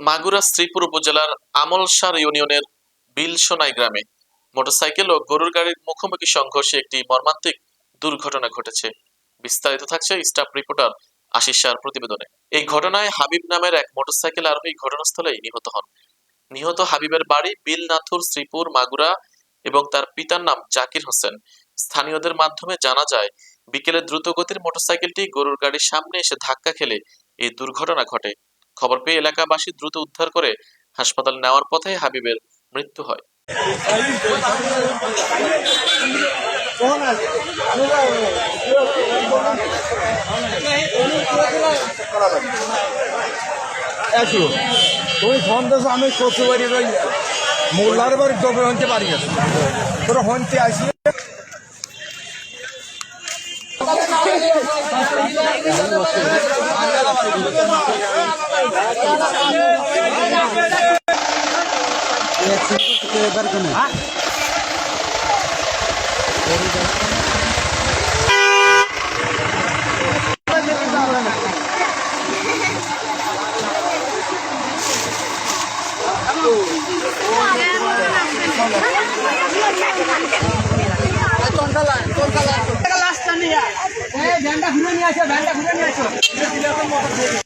মাগুরা শ্রীপুর উপজেলার আমলসার ইউনিয়নের বিলসোনাই গ্রামে মোটরসাইকেল ও গরুর গাড়ির মুখোমুখি সংঘর্ষে একটি মর্মান্তিক দুর্ঘটনা ঘটেছে। বিস্তারিত থাকছে স্টাফ রিপোর্টার আশিস শাহর প্রতিবেদনে। এই ঘটনায় হাবিব নামের এক মোটরসাইকেল আরোহী ঘটনাস্থলেই নিহত হন। নিহত হাবিবের বাড়ি বিলনাথুর শ্রীপুর, মাগুরা এবং তার পিতার নাম জাকির হোসেন। স্থানীয়দের মাধ্যমে জানা যায়, বিকেলে দ্রুতগতির মোটরসাইকেলটি গরুর গাড়ির সামনে এসে ধাক্কা খেলে এই দুর্ঘটনা ঘটে। খবর পেয়ে এলাকাবাসী দ্রুত উদ্ধার করে হাসপাতাল নেওয়ার পথে হাবিবের মৃত্যু হয়। তুমি ফোন দিয়েছ, আমি বাড়ির ওই মোল্লার বাড়ির জবে হনতে পারি তোরা হনতে আসি। ভ্যানটা ঘুরে নিয়ে আসো ভ্যানটা ঘুরে নিয়ে আসো।